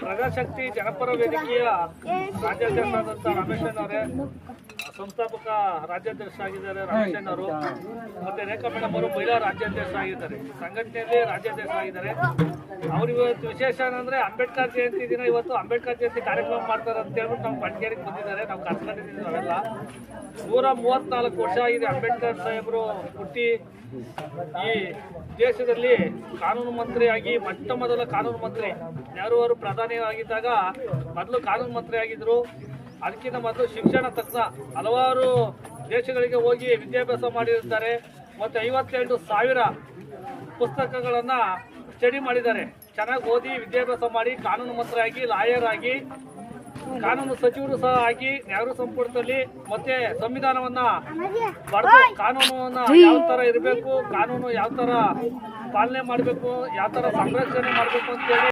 ಪ್ರಜಾಶಕ್ತಿ ಜನಪರ ವೇದಿಕೆಯ ರಾಜ್ಯಾಧ್ಯಕ್ಷರಾದಂಥ ರಮೇಶನ್ ಅವರೇ ಸಂಸ್ಥಾಪಕ ರಾಜ್ಯಾಧ್ಯಕ್ಷ ಆಗಿದ್ದಾರೆ ರಮೇಶನ್ ಅವರು. ಮತ್ತೆ ರೇಖಾ ಮೇಡಮ್ ಅವರು ಮಹಿಳಾ ರಾಜ್ಯಾಧ್ಯಕ್ಷ ಆಗಿದ್ದಾರೆ. ಸಂಘಟನೆಯಲ್ಲಿ ರಾಜ್ಯಾಧ್ಯಕ್ಷ ಆಗಿದ್ದಾರೆ. ಅವ್ರು ಇವತ್ತು ವಿಶೇಷ ಏನಂದ್ರೆ ಅಂಬೇಡ್ಕರ್ ಜಯಂತಿ ದಿನ ಇವತ್ತು ಅಂಬೇಡ್ಕರ್ ಜಯಂತಿ ಕಾರ್ಯಕ್ರಮ ಮಾಡ್ತಾರೆ ಅಂತ ಹೇಳ್ಬಿಟ್ಟು ನಾವು ಬಂಡೇರಿಗೆ ಬಂದಿದ್ದಾರೆ ನಾವು ಕರ್ಕೊಂಡಿದ್ದೀವಿ ನಾವೆಲ್ಲ ನೂರ ಮೂವತ್ನಾಲ್ಕು ವರ್ಷ ಆಗಿದೆ ಅಂಬೇಡ್ಕರ್ ಸಾಹೇಬರು ಹುಟ್ಟಿ. ಈ ದೇಶದಲ್ಲಿ ಕಾನೂನು ಮಂತ್ರಿಯಾಗಿ ಮೊಟ್ಟ ಮೊದಲ ಕಾನೂನು ಮಂತ್ರಿ. ನೆಹರು ಅವರು ಪ್ರಧಾನಿ ಆಗಿದ್ದಾಗ ಮೊದಲು ಕಾನೂನು ಮಂತ್ರಿ ಆಗಿದ್ರು. ಅದಕ್ಕಿಂತ ಮೊದಲು ಶಿಕ್ಷಣ ತಜ್ಞ ಹಲವಾರು ದೇಶಗಳಿಗೆ ಹೋಗಿ ವಿದ್ಯಾಭ್ಯಾಸ ಮಾಡಿರ್ತಾರೆ ಮತ್ತು ಐವತ್ತೆಂಟು ಸಾವಿರ ಪುಸ್ತಕಗಳನ್ನು ಸ್ಟಡಿ ಮಾಡಿದ್ದಾರೆ. ಚೆನ್ನಾಗಿ ಓದಿ ವಿದ್ಯಾಭ್ಯಾಸ ಮಾಡಿ ಕಾನೂನು ಮಂತ್ರಿ ಆಗಿ ಲಾಯರ್ ಆಗಿ ಕಾನೂನು ಸಚಿವರು ಸಹ ಆಗಿ ನೆಹರು ಸಂಪುಟದಲ್ಲಿ ಮತ್ತೆ ಸಂವಿಧಾನವನ್ನ ಬರೆದು ಕಾನೂನನ್ನ ಯಾವ ತರ ಇರಬೇಕು ಕಾನೂನು ಯಾವ ತರ ಪಾಲನೆ ಮಾಡಬೇಕು ಯಾವ ತರ ಸಂರಕ್ಷಣೆ ಮಾಡಬೇಕು ಅಂತೇಳಿ